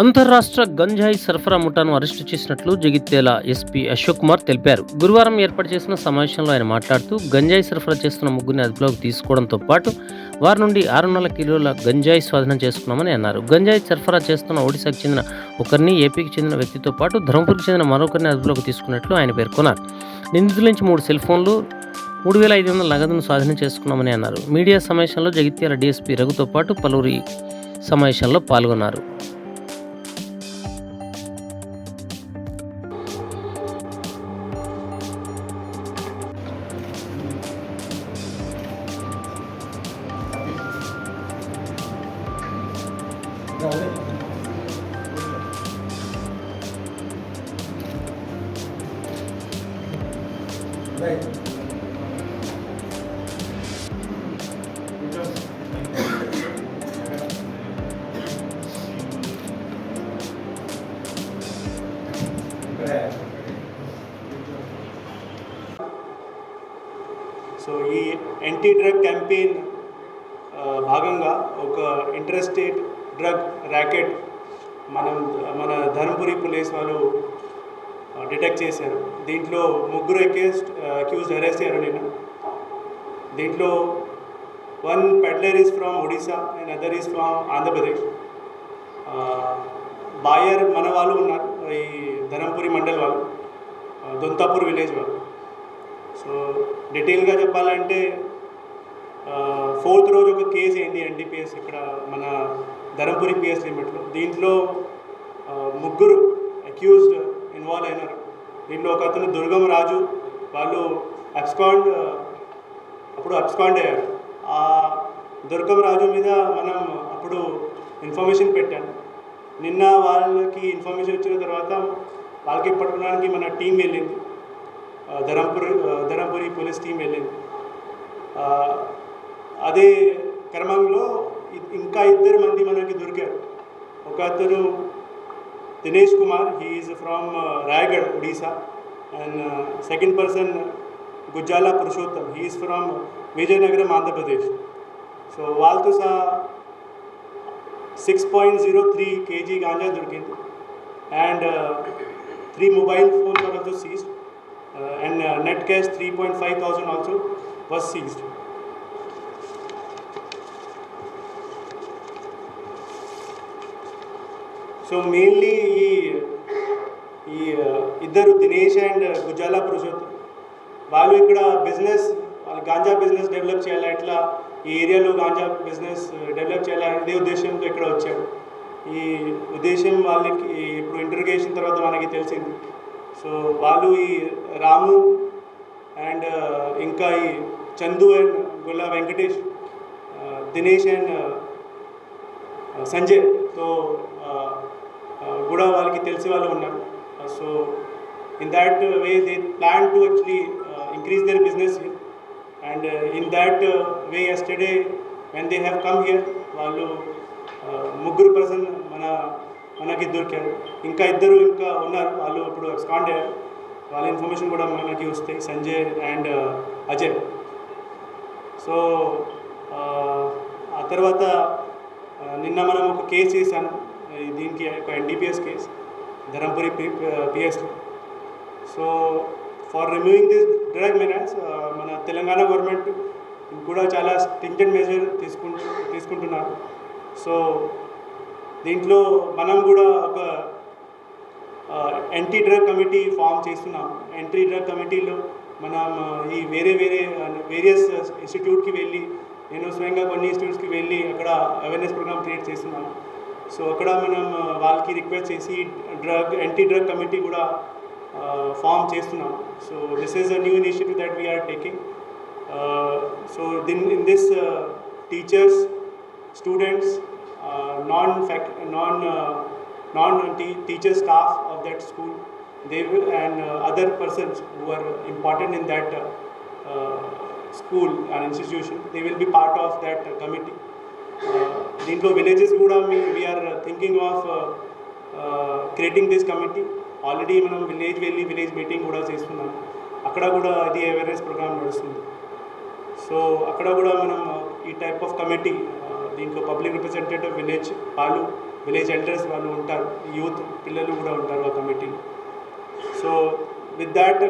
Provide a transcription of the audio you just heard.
అంతర్రాష్ట్ర గంజాయి సరఫరా ముఠాను అరెస్టు చేసినట్లు జగిత్యాల ఎస్పీ అశోక్ కుమార్ తెలిపారు. గురువారం ఏర్పాటు చేసిన సమావేశంలో ఆయన మాట్లాడుతూ గంజాయి సరఫరా చేస్తున్న ముగ్గురిని అదుపులోకి తీసుకోవడంతో పాటు వారి నుండి ఆరు వందల కిలోల గంజాయి స్వాధీనం చేసుకున్నామని అన్నారు. గంజాయి సరఫరా చేస్తున్న ఒడిశాకు చెందిన ఒకరిని ఏపీకి చెందిన వ్యక్తితో పాటు ధర్మపురికి చెందిన మరొకరిని అదుపులోకి తీసుకున్నట్లు ఆయన పేర్కొన్నారు. నిందితుల నుంచి మూడు సెల్ ఫోన్లు మూడు వేల ఐదు వందల నగదును స్వాధీనం చేసుకున్నామని అన్నారు. మీడియా సమావేశంలో జగిత్యాల డీఎస్పీ రఘుతో పాటు పలువురి సమావేశంలో పాల్గొన్నారు. సో ఈ యాంటీ డ్రగ్ క్యాంపెయిన్ ఆ, భాగంగా ఒక ఇంట్రెస్టెడ్ డ్రగ్ ర్యాకెట్ మనం మన ధర్మపురి పోలీస్ వాళ్ళు డిటెక్ట్ చేశారు. దీంట్లో ముగ్గురు అక్యూస్డ్ అక్యూజ్ అరెస్ట్ అయ్యారు నేను దీంట్లో one peddler is from Odisha and other is from Andhra Pradesh. Buyer మన వాళ్ళు ఉన్నారు ఈ ధర్మపురి మండల్ వాళ్ళు దొంతాపూర్ విలేజ్ వాళ్ళు. సో డీటెయిల్గా చెప్పాలంటే ఫోర్త్ రోజు ఒక కేసు అయింది ఎన్డీపీఎస్ ఇక్కడ మన ధర్మపురి పిఎస్ లిమిట్లో దీంట్లో ముగ్గురు అక్యూజ్డ్ ఇన్వాల్వ్ అయినారు. దీంట్లో ఒక అతను దుర్గం రాజు వాళ్ళు అబ్స్కాండ్ అప్పుడు అబ్స్కాండ్ అయ్యారు. ఆ దుర్గం రాజు మీద మనం అప్పుడు ఇన్ఫర్మేషన్ పెట్టాను నిన్న వాళ్ళకి ఇన్ఫర్మేషన్ వచ్చిన తర్వాత వాళ్ళకి పట్టుకోవడానికి మన టీం వెళ్ళింది. ధర్మపురి ధరంపురి ధరంపురి పోలీస్ టీం వెళ్ళింది. అదే క్రమంలో ఇంకా ఇద్దరు మంది మనకి దొరికారు. ఒక అతను Dinesh Kumar he's from Rayagada Odisha. And uh, second person Gujjala Purushottam. He's from Vizianagaram Andhra Pradesh. So వాళ్ళతో సహా six point zero three KG ganja దొరికింది. And three mobile phones are also seized and net cash three point five thousand also was seized so mainly ఈ ఈ uh, ఇద్దరు Dinesh and గుజాల పురుషోత్ వాళ్ళు ఇక్కడ business వాళ్ళు ganja business develop చేయాలి ఎట్లా ఈ ఏరియాలో గాంజా బిజినెస్ డెవలప్ చేయాలి ఇదే ఉద్దేశంతో ఇక్కడ వచ్చారు ఈ ఉద్దేశం వాళ్ళకి ఇప్పుడు ఇంటర్గేషన్ తర్వాత మనకి తెలిసింది. సో వాళ్ళు ఈ రాము అండ్ uh, ఇంకా ఈ Chandu and Gulla Venkatesh uh, Dinesh and Sanjay. So కూడా వాళ్ళకి తెలిసి వాళ్ళు ఉన్నారు. So in that way they plan to actually increase their business and in that way yesterday when they have come here వాళ్ళు uh, ముగ్గురు person మన మనకి దొరికారు. ఇంకా ఇద్దరు ఇంకా ఉన్నారు. వాళ్ళు ఇప్పుడు ఎక్స్పాండ్ అయ్యారు వాళ్ళ ఇన్ఫర్మేషన్ కూడా మనకి వస్తాయి Sanjay and uh, Ajay. So uh, ఆ, తర్వాత నిన్న మనం ఒక కేసు చేశాను. దీనికి ఒక NDPS case Dharmapuri పిఎస్లో so for removing this drug menace మన తెలంగాణ గవర్నమెంట్ కూడా చాలా స్టింజెంట్ మెజర్ తీసుకుంటు తీసుకుంటున్నారు. సో దీంట్లో మనం కూడా ఒక యాంటీ డ్రగ్ కమిటీ ఫామ్ చేస్తున్నాం యాంటీ డ్రగ్ కమిటీలో మనం ఈ వేరే వేరే uh, వేరియస్ ఇన్స్టిట్యూట్కి వెళ్ళి నేను స్వయంగా కొన్ని ఇన్స్టిట్యూట్స్కి వెళ్ళి అక్కడ అవేర్నెస్ ప్రోగ్రామ్ క్రియేట్ చేస్తున్నాను. సో అక్కడ మనం ఆ, వాళ్ళకి రిక్వెస్ట్ చేసి డ్రగ్ యాంటీ డ్రగ్ కమిటీ కూడా ఫామ్ చేస్తున్నాం so this is a new initiative that we are taking so then in this teachers students non fac non non te- teacher staff of that school they will, and uh, other persons who are important in that uh, uh, school and institution they will be part of that uh, committee uh, దీంట్లో villages కూడా మీ we're thinking of creating this committee already మనం village వెళ్ళి village meeting కూడా చేస్తున్నాం. అక్కడ కూడా ఇది awareness programme నడుస్తుంది. సో అక్కడ కూడా మనం uh, ఈ టైప్ ఆఫ్ కమిటీ దీంట్లో పబ్లిక్ రిప్రజెంటేటివ్ విలేజ్ వాళ్ళు విలేజ్ ఎల్డర్స్ వాళ్ళు ఉంటారు. యూత్ పిల్లలు కూడా ఉంటారు ఆ కమిటీలో సో విత్ దాట్